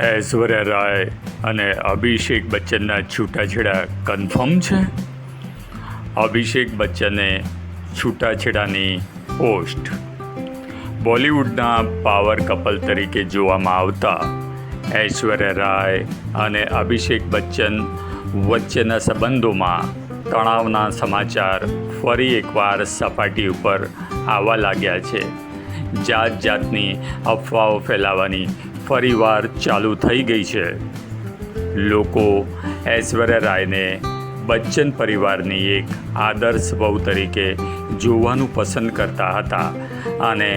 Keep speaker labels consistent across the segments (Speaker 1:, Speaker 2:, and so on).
Speaker 1: ઐશ્વર્યા રાય અને અભિષેક બચ્ચનના છૂટાછેડા કન્ફર્મ છે? અભિષેક બચ્ચને છૂટાછેડાની પોસ્ટ. બોલિવૂડના પાવર કપલ તરીકે જોવામાં આવતા ઐશ્વર્યા રાય અને અભિષેક બચ્ચન વચ્ચેના સંબંધોમાં તણાવના સમાચાર ફરી એકવાર સપાટી ઉપર આવવા લાગ્યા છે. જાત જાતની અફવાઓ ફેલાવાની ફરીવાર ચાલુ થઈ ગઈ છે. લોકો ઐશ્વર્યા રાયને બચ્ચન પરિવારની એક આદર્શ વહુ તરીકે જોવાનું પસંદ કરતા હતા અને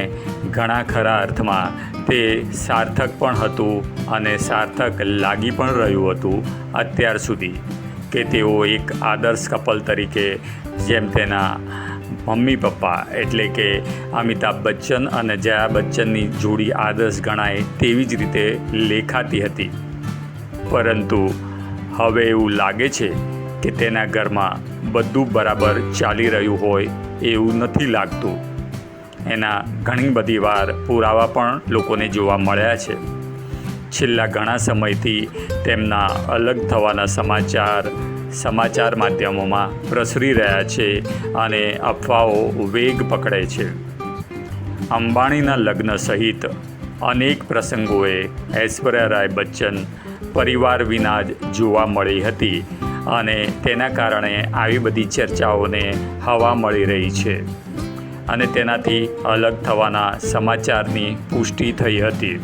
Speaker 1: ઘણા ખરા અર્થમાં તે સાર્થક પણ હતું અને સાર્થક લાગી પણ રહ્યું હતું અત્યાર સુધી કે તેઓ એક આદર્શ કપલ તરીકે જેમ તેના મમ્મી, પપ્પા એટલે કે અમિતાભ બચ્ચન અને જયા બચ્ચનની જોડી આદર્શ ગણાય તેવી જ રીતે લેખાતી હતી. પરંતુ હવે એવું લાગે છે કે તેના ઘરમાં બધું બરાબર ચાલી રહ્યું હોય એવું નથી લાગતું. એના ઘણી બધી વાર પુરાવા પણ લોકોને જોવા મળ્યા છે. છેલ્લા ઘણા સમયથી તેમના અલગ થવાના સમાચાર સમાચાર માધ્યમોમાં પ્રસરી રહ્યા છે અને અફવાઓ વેગ પકડે છે. અંબાણીના લગ્ન સહિત અનેક પ્રસંગોએ ઐશ્વર્યા રાય બચ્ચન પરિવાર વિના જ જોવા મળી હતી અને તેના કારણે આવી બધી ચર્ચાઓને હવા મળી રહી છે અને તેનાથી અલગ થવાના સમાચારની પુષ્ટિ થઈ હતી.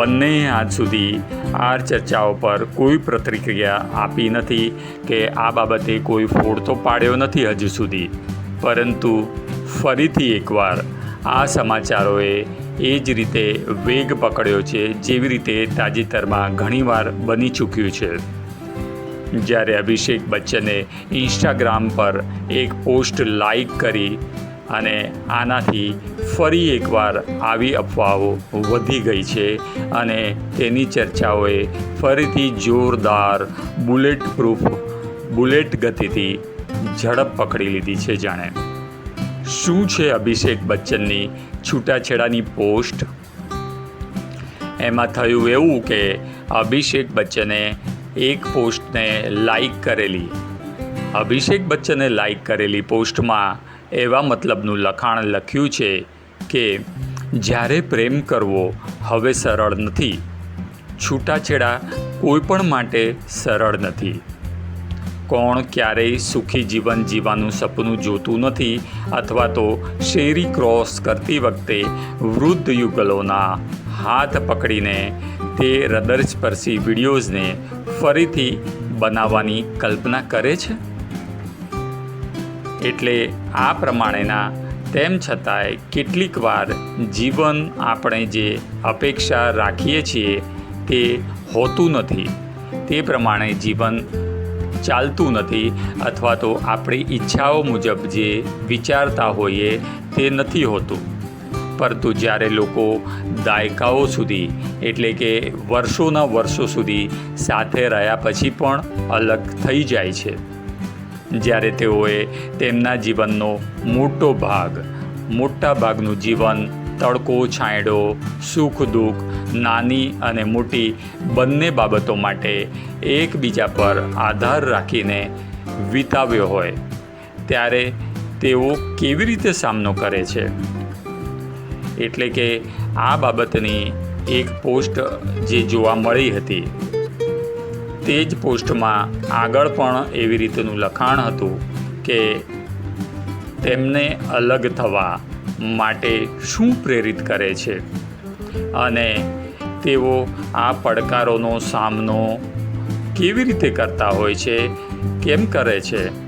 Speaker 1: બંને આજ સુધી આ ચર્ચાઓ પર કોઈ પ્રતિક્રિયા આપી નથી કે આ બાબતે કોઈ ફોડ તો પાડ્યો નથી હજુ સુધી. પરંતુ ફરીથી એકવાર આ સમાચારોએ એ જ રીતે વેગ પકડ્યો છે જેવી રીતે તાજેતરમાં ઘણીવાર બની ચૂક્યું છે. જ્યારે અભિષેક બચ્ચને ઇન્સ્ટાગ્રામ પર એક પોસ્ટ લાઈક કરી અને આનાથી ફરી એકવાર આવી અફવાઓ વધી ગઈ છે અને તેની ચર્ચાઓએ ફરીથી જોરદાર બુલેટ પ્રૂફ બુલેટ ગતિથી ઝડપ પકડી લીધી છે જાણે. શું છે અભિષેક બચ્ચનની છૂટાછેડાની પોસ્ટ? એમાં થયું એવું કે અભિષેક બચ્ચને એક પોસ્ટને લાઈક કરેલી. અભિષેક બચ્ચને લાઈક કરેલી પોસ્ટમાં એવા મતલબનું લખાણ લખ્યું છે કે, જ્યારે પ્રેમ કરવો હવે સરળ નથી. છૂટાછેડા કોઈ પણ માટે સરળ નથી. કોણ ક્યારેય સુખી જીવન જીવવાનું સપનું જોતું નથી અથવા તો શેરી ક્રોસ કરતી વખતે વૃદ્ધ યુગલોના હાથ પકડીને તે હૃદયસ્પર્શી વિડીયોઝને ફરીથી બનાવવાની કલ્પના કરે છે? એટલે આ પ્રમાણેના, તેમ છતાંય કેટલીક વાર જીવન આપણે જે અપેક્ષા રાખીએ છીએ તે હોતું નથી. તે પ્રમાણે જીવન ચાલતું નથી અથવા તો આપણી ઈચ્છાઓ મુજબ જે વિચારતા હોઈએ તે નથી હોતું. પરંતુ જ્યારે લોકો દાયકાઓ સુધી, એટલે કે વર્ષોના વર્ષો સુધી સાથે રહ્યા પછી પણ અલગ થઈ જાય છે. જ્યારે તેઓએ તેમના જીવનનો મોટો ભાગ, મોટા ભાગનું જીવન, તડકો છાંયડો, સુખ, દુઃખ, નાની અને મોટી બંને બાબતો માટે એકબીજા પર આધાર રાખીને વિતાવ્યો હોય, ત્યારે તેઓ કેવી રીતે સામનો કરે છે? એટલે કે આ બાબતની એક પોસ્ટ જે જોવા મળી હતી તે જ પોસ્ટમાં આગળ પણ એવી રીતનું લખાણ હતું કે તેમને અલગ થવા માટે શું પ્રેરિત કરે છે? અને તેઓ આ પડકારોનો સામનો કેવી રીતે કરતા હોય છે? કેમ કરે છે?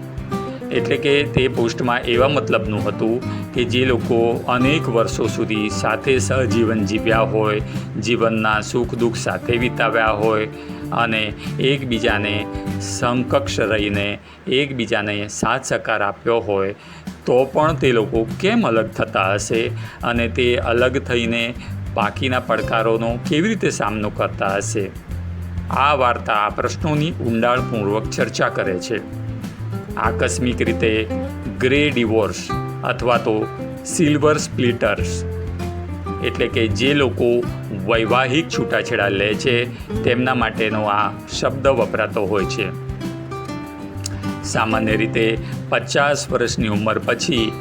Speaker 1: એટલે કે તે પોસ્ટમાં એવા મતલબનું હતું કે જે લોકો અનેક વર્ષો સુધી સાથે સહજીવન જીવ્યા હોય, જીવનના સુખ દુઃખ સાથે વિતાવ્યા હોય અને એકબીજાને સમકક્ષ રહીને એકબીજાને સાથ સહકાર આપ્યો હોય, તો પણ તે લોકો કેમ અલગ થતા હશે અને તે અલગ થઈને બાકીના પડકારોનો કેવી રીતે સામનો કરતા હશે? આ વાર્તા આ પ્રશ્નોની ઊંડાણપૂર્વક ચર્ચા કરે છે. આકસ્મિક રીતે ગ્રે ડિવોર્સ અથવા તો સિલ્વર સ્પ્લિટર્સ. એટલે કે જે લોકો વૈવાહિક છૂટાછેડા લે છે, તેમના માટેનો આ શબ્દ વપરાતો હોય છે. સામાન્ય રીતે પચાસ વર્ષની ઉંમર પછી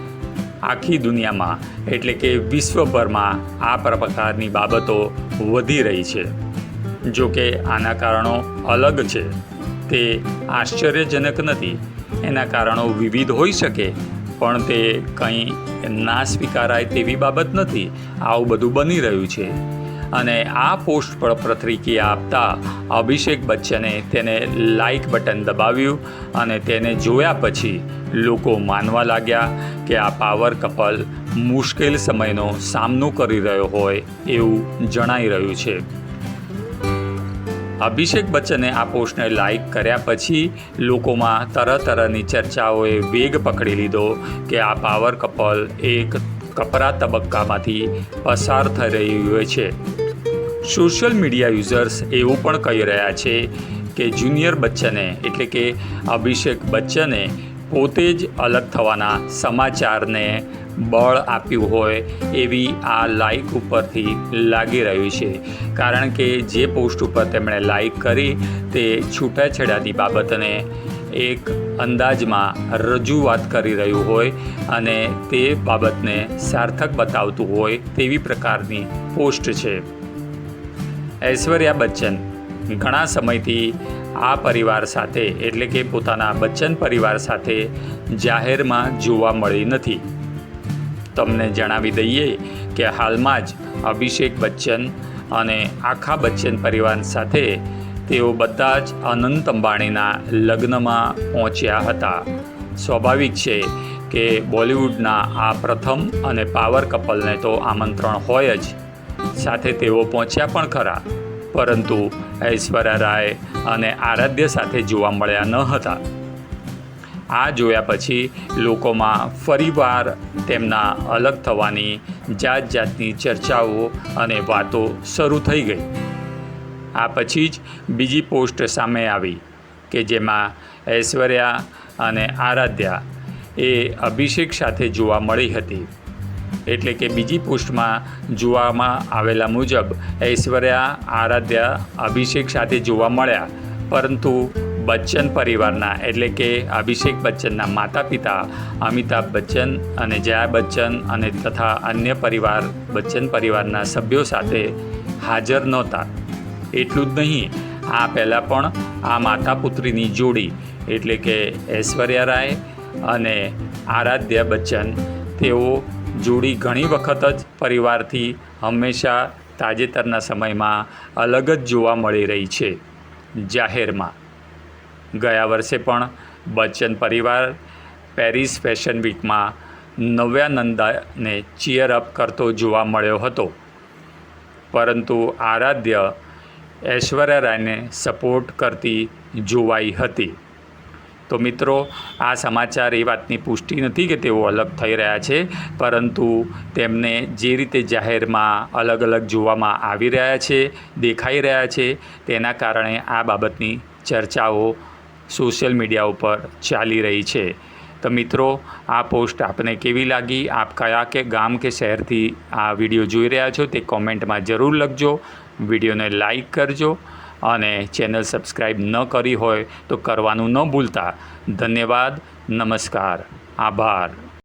Speaker 1: આખી દુનિયામાં, એટલે કે વિશ્વભરમાં, આ પ્રકારની બાબતો વધી રહી છે. જો કે આના કારણો અલગ છે. તે આશ્ચર્યજનક નથી. એના કારણો વિવિધ હોઈ શકે, પણ તે કંઈ ના સ્વીકારાય તેવી બાબત નથી. આવું બધું બની રહ્યું છે. અને આ પોસ્ટ પર પ્રતિક્રિયા આપતા અભિષેક બચ્ચને તેને લાઈક બટન દબાવ્યું અને તેને જોયા પછી લોકો માનવા લાગ્યા કે આ પાવર કપલ મુશ્કેલ સમયનો સામનો કરી રહ્યો હોય એવું જણાઈ રહ્યું છે. અભિષેક બચ્ચને આ પોસ્ટને લાઈક કર્યા પછી લોકોમાં તરહ તરહની ચર્ચાઓએ વેગ પકડી લીધો કે આ પાવર કપલ એક કપરા તબક્કામાંથી પસાર થઈ રહ્યું છે. સોશિયલ મીડિયા યુઝર્સ એવું પણ કહી રહ્યા છે કે જુનિયર બચ્ચને, એટલે કે અભિષેક બચ્ચને પોતે જ અલગ થવાના સમાચારને બળ આપ્યું હોય એવી આ લાઈક ઉપરથી લાગી રહ્યું છે. કારણ કે જે પોસ્ટ ઉપર તેમણે લાઈક કરી તે છૂટાછેડાની બાબતને એક અંદાજમાં રજૂઆત કરી રહ્યું હોય અને તે બાબતને સાર્થક બતાવતું હોય તેવી પ્રકારની પોસ્ટ છે. ઐશ્વર્યા બચ્ચન ઘણા સમયથી આ પરિવાર સાથે, એટલે કે પોતાના બચ્ચન પરિવાર સાથે જાહેરમાં જોવા મળી નથી. તમને જણાવી દઈએ કે હાલમાં જ અભિષેક બચ્ચન અને આખા બચ્ચન પરિવાર સાથે તેઓ બધા જ અનંત અંબાણીના લગ્નમાં પહોંચ્યા હતા. સ્વાભાવિક છે કે બોલિવૂડના આ પ્રથમ અને પાવર કપલને તો આમંત્રણ હોય જ. સાથે તેઓ પહોંચ્યા પણ ખરા. પરંતુ ઐશ્વર્યા રાય અને આરાધ્ય સાથે જોવા મળ્યા ન હતા. આ જોયા પછી લોકોમાં ફરીવાર તેમના અલગ થવાની જાત જાતની ચર્ચાઓ અને વાતો શરૂ થઈ ગઈ. આ પછી જ બીજી પોસ્ટ સામે આવી કે જેમાં ઐશ્વર્યા અને આરાધ્યા એ અભિષેક સાથે જોવા મળી હતી. એટલે કે બીજી પોસ્ટમાં જોવામાં આવેલા મુજબ ઐશ્વર્યા આરાધ્યા અભિષેક સાથે જોવા મળ્યા. પરંતુ બચ્ચન પરિવારના એટલે કે અભિષેક બચ્ચનના માતા પિતા અમિતાભ બચ્ચન અને જયા બચ્ચન અને તથા અન્ય પરિવાર, બચ્ચન પરિવારના સભ્યો સાથે હાજર નહોતા. એટલું જ નહીં, આ પહેલાં પણ આ માતા પુત્રીની જોડી એટલે કે ઐશ્વર્યા રાય અને આરાધ્ય બચ્ચન, તેઓ જોડી ઘણી વખત જ પરિવારથી હંમેશા તાજેતરના સમયમાં અલગ જ જોવા મળી રહી છે જાહેરમાં. ગયા વર્ષે પણ બચ્ચન પરિવાર પેરિસ ફેશન વીકમાં નવ્યાનંદાને ચીયર અપ કરતો જોવા મળ્યો હતો. પરંતુ આરાધ્ય ઐશ્વર્યા રાયને સપોર્ટ કરતી જોવાઈ હતી. તો મિત્રો, આ સમાચાર એ વાતની પુષ્ટિ નથી કે તેઓ અલગ થઈ રહ્યા છે, પરંતુ તેમને જે રીતે જાહેરમાં અલગ અલગ જોવામાં આવી રહ્યા છે, દેખાઈ રહ્યા છે, તેના કારણે આ બાબતની ચર્ચાઓ સોશિયલ મીડિયા ઉપર ચાલી રહી છે. તો મિત્રો, આ પોસ્ટ આપને કેવી લાગી? આપ કયા કે ગામ કે શહેરથી આ વીડિયો જોઈ રહ્યા છો તે કોમેન્ટમાં જરૂર લખજો. વિડીયોને લાઈક કરજો. અને ચેનલ સબસ્ક્રાઈબ ન કરી હોય તો કરવાનું ન ભૂલતા. ધન્યવાદ નમસ્કાર આભાર.